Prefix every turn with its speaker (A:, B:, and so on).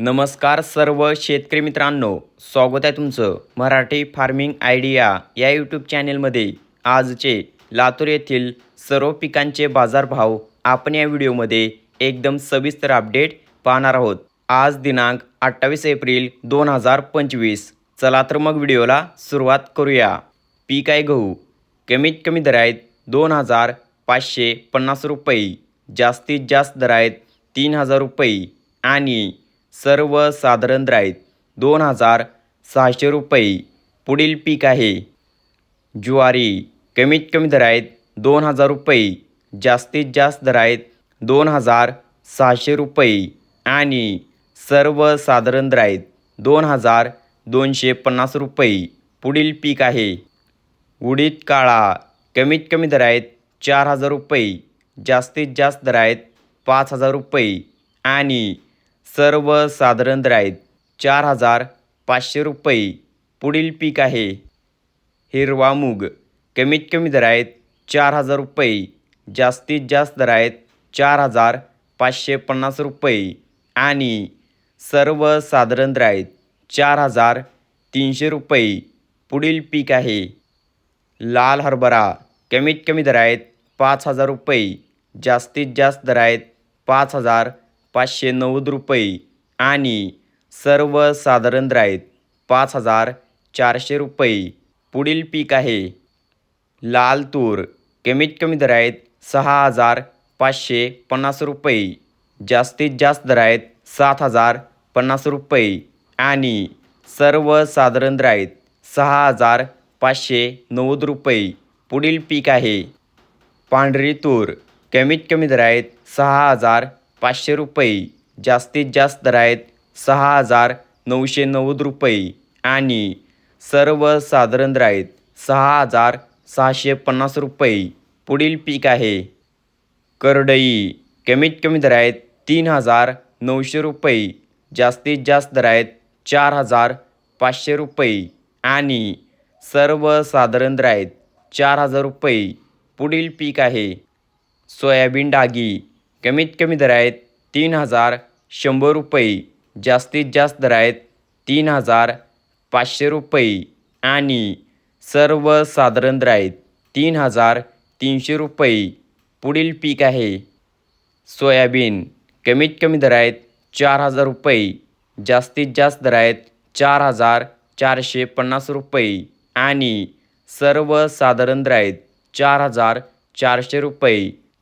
A: नमस्कार सर्व शेतकरी मित्रांनो स्वागत आहे तुमचं मराठी फार्मिंग आयडिया या यूट्यूब चॅनेलमध्ये. आजचे लातूर येथील सर्व पिकांचे बाजारभाव आपण या व्हिडिओमध्ये एकदम सविस्तर अपडेट पाहणार आहोत. आज दिनांक अठ्ठावीस एप्रिल दोन हजार पंचवीस. चला तर मग व्हिडिओला सुरुवात करूया. पीक आहे गहू. कमीत कमी दर आहेत दोन हजार पाचशे पन्नास रुपये. जास्तीत जास्त दर आहेत तीन हजार रुपये. आणि सर्वसाधारण साधारण आहेत दोन हजार सहाशे रुपये. पुढील पीक आहे. ज्वारी कमीत कमी दर आहेत दोन हजार रुपये. जास्तीत जास्त दर आहेत दोन हजार सहाशे रुपये. आणि सर्वसाधारण साधारण आहेत दोन हजार दोनशे पन्नास रुपये. पुढील पीक आहे. उडीद काळा कमीत कमी दर आहेत चार हजार रुपये. जास्तीत जास्त दर आहेत पाच हजार रुपये. आणि सर्वसाधारण दर आहेत चार हजार पाचशे रुपये पुढील पीक आहे. हिरवा मूग कमीत कमी दर आहेत चार हजार रुपये जास्तीत जास्त दर आहेत चार हजार पाचशे पन्नास रुपये आणि सर्वसाधारण दर आहेत चार हजार तीनशे रुपये पुढील पीक आहे. लाल हरभरा कमीत कमी दर आहेत पाच हजार रुपये जास्तीत जास्त दर आहेत पाच हजार पाचशे नव्वद रुपये आणि सर्वसाधारण राईत आहेत पाच हजार चारशे रुपये. पुढील पीक आहे लाल तूर. कमीत कमी दर आहेत सहा हजार पाचशे पन्नास रुपये. जास्तीत जास्त दर आहेत सात हजार पन्नास रुपये आणि सर्वसाधारण राईत सहा हजार पाचशे नव्वद रुपये. पुढील पीक आहे पांढरी तूर. कमीत कमी दर आहेत सहा हजार पाचशे रुपये जास्तीत जास्त दर आहेत सहा हजार नऊशे नव्वद रुपये आणि सर्वसाधारण दर आहेत सहा हजार सहाशे पन्नास रुपये. पुढील पीक आहे. करडई कमीत कमी दर आहेत तीन हजार नऊशे रुपये जास्तीत जास्त दर आहेत चार हजार पाचशे रुपये आणि सर्वसाधारण दर आहेत चार हजार रुपये. पुढील पीक आहे सोयाबीन डागी. कमीत कमी दर आहेत तीन हजार शंभर रुपये. जास्तीत जास्त दर आहेत तीन हजार पाचशे रुपये. आणि सर्वसाधारण दर आहेत तीन हजार तीनशे रुपये. पुढील पीक आहे सोयाबीन. कमीत कमी दर आहेत चार हजार रुपये. जास्तीत जास्त दर आहेत चार हजार चारशे पन्नास रुपये. आणि सर्वसाधारण दर आहेत चार हजार चारशे रुपये.